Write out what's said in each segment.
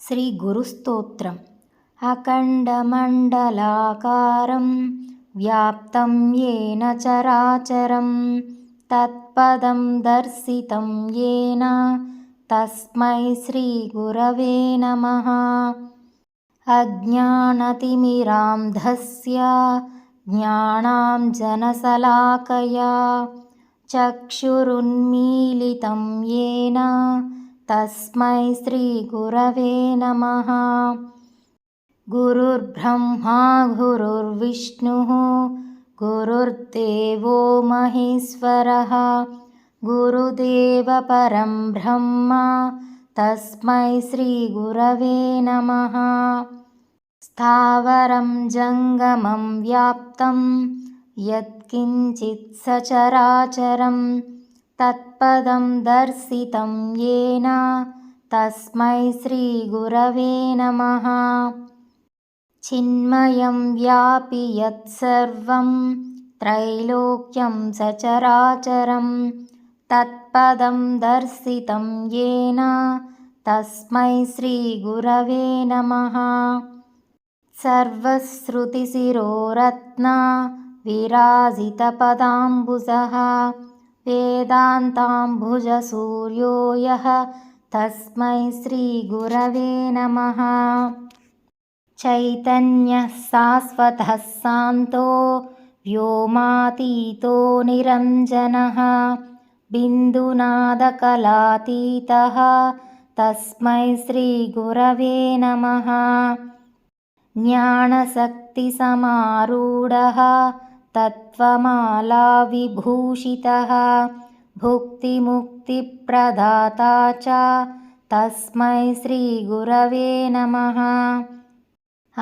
श्रीगुरुस्तोत्रम्। अखण्डमण्डलाकारं व्याप्तं येन चराचरं तत्पदं दर्शितं येन तस्मै श्रीगुरवे नमः। अज्ञानतिमिरान्धस्य ज्ञानाञ्जनशलाकया चक्षुरुन्मीलितं येन तस्मै श्रीगुरवे नमः। गुरुर्ब्रह्मा गुरुर्विष्णुः गुरुर्देवो महेश्वरः गुरुदेवपरं ब्रह्म तस्मै श्रीगुरवे नमः। स्थावरं जङ्गमं व्याप्तं यत्किञ्चित् सचराचरम् तत्पदं दर्शितं येन तस्मै श्रीगुरवे नमः चिन्मयं व्यापि यत्सर्वं त्रैलोक्यं सचराचरं तत्पदं दर्शितं येन तस्मै श्रीगुरवे नमः सर्वश्रुतिशिरोरत्ना विराजितपदाम्बुजः वेदान्ताम्बुजसूर्यो यः। तस्मै श्रीगुरवे नमः। चैतन्यः शाश्वतः शान्तो व्योमातीतो निरञ्जनः। बिन्दुनादकलातीतः। तस्मै श्रीगुरवे नमः। ज्ञानशक्तिसमारूढः तत्त्वमालाविभूषितः। भुक्तिमुक्तिप्रदाता च तस्मै श्रीगुरवे नमः।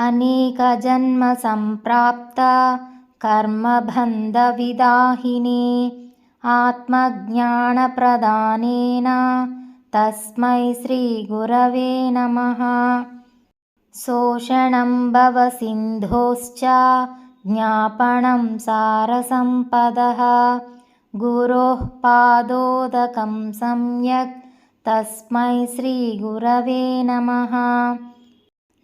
अनेकजन्मसम्प्राप्ता कर्मबन्धविदाहिनी आत्मज्ञानप्रदानेन तस्मै श्रीगुरवे नमः। शोषणं भवसिन्धोश्च ज्ञापनं सारसम्पदः। गुरोः पादोदकं सम्यक्। तस्मै श्रीगुरवे नमः।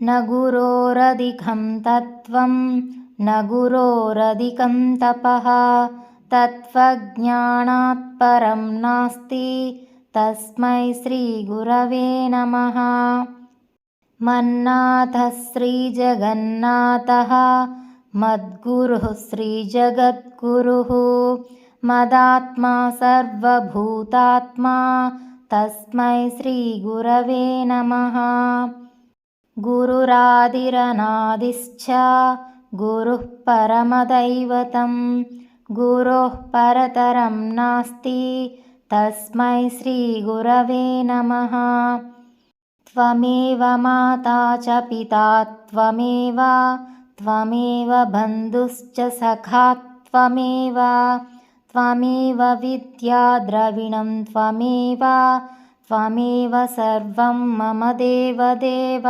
न गुरोरधिकं तत्त्वं न गुरोरधिकं तपः। तत्त्वज्ञानात् परं नास्ति। तस्मै श्रीगुरवे नमः। मन्नाथः श्रीजगन्नाथः मद्गुरुः श्रीजगद्गुरुः। मदात्मा सर्वभूतात्मा तस्मै श्रीगुरवे नमः। गुरुरादिरनादिश्च गुरुः परमदैवतं गुरोः परतरं नास्ति तस्मै श्रीगुरवे नमः। त्वमेव माता च पिता त्वमेव त्वमेव बन्धुश्च सखा त्वमेव त्वमेव विद्याद्रविणं त्वमेव त्वमेव सर्वं मम देवदेव